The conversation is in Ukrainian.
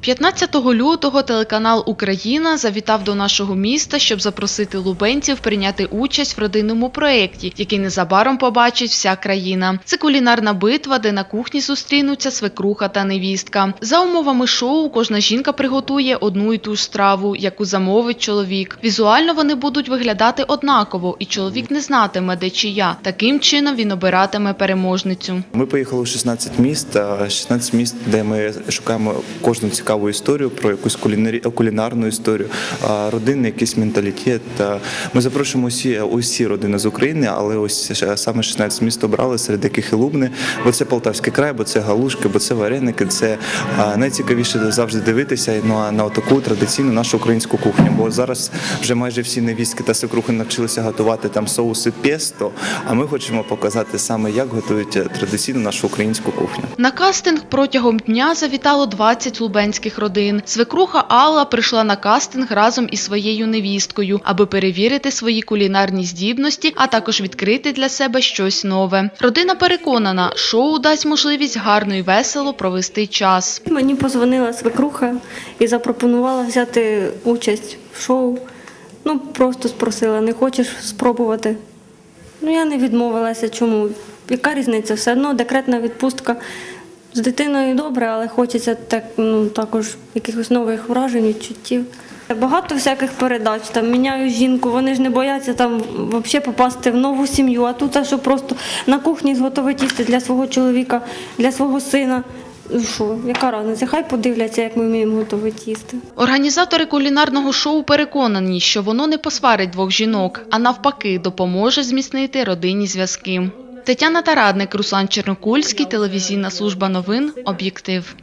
15 лютого телеканал Україна завітав до нашого міста, щоб запросити лубенців прийняти участь в родинному проєкті, який незабаром побачить вся країна. Це кулінарна битва, де на кухні зустрінуться свекруха та невістка. За умовами шоу кожна жінка приготує одну і ту ж страву, яку замовить чоловік. Візуально вони будуть виглядати однаково, і чоловік не знатиме, де чия. Таким чином він обиратиме переможницю. Ми поїхали у 16 міст, а 16 міст, де ми шукаємо кожну цікаву історію про якусь кулінарі, кулінарну історію, родинний якийсь менталітет. Та Ми запрошуємо усі, усі родини з України, але ось саме 16 міст обрали, серед яких і Лубни, бо це Полтавський край, бо це галушки, бо це вареники. Це найцікавіше завжди дивитися на, на таку традиційну нашу українську кухню. Бо зараз вже майже всі невістки та свекрухи навчилися готувати там соуси песто, а ми хочемо показати саме, як готують е, традиційну нашу українську кухню. На кастинг протягом дня завітало 20 лубенських родин. Свекруха Алла прийшла на кастинг разом із своєю невісткою, аби перевірити свої кулінарні здібності, а також відкрити для себе щось нове. Родина переконана, шоу дасть можливість гарно і весело провести час. Мені позвонила свекруха і запропонувала взяти участь в шоу. Ну, просто спросила, не хочеш спробувати. Ну, я не відмовилася. Чому? Яка різниця? Все одно декретна відпустка. З дитиною добре, але хочеться так, ну, також якихось нових вражень, відчуттів. Багато всяких передач, там міняю жінку, вони ж не бояться там взагалі попасти в нову сім'ю, а тут що просто на кухні зготовити їсти для свого чоловіка, для свого сина. Ну що, яка різниця? Хай подивляться, як ми вміємо готувати їсти. Організатори кулінарного шоу переконані, що воно не посварить двох жінок, а навпаки допоможе зміцнити родинні зв'язки. Тетяна Тарадник, Руслан Чернокульський, телевізійна служба новин, об'єктив.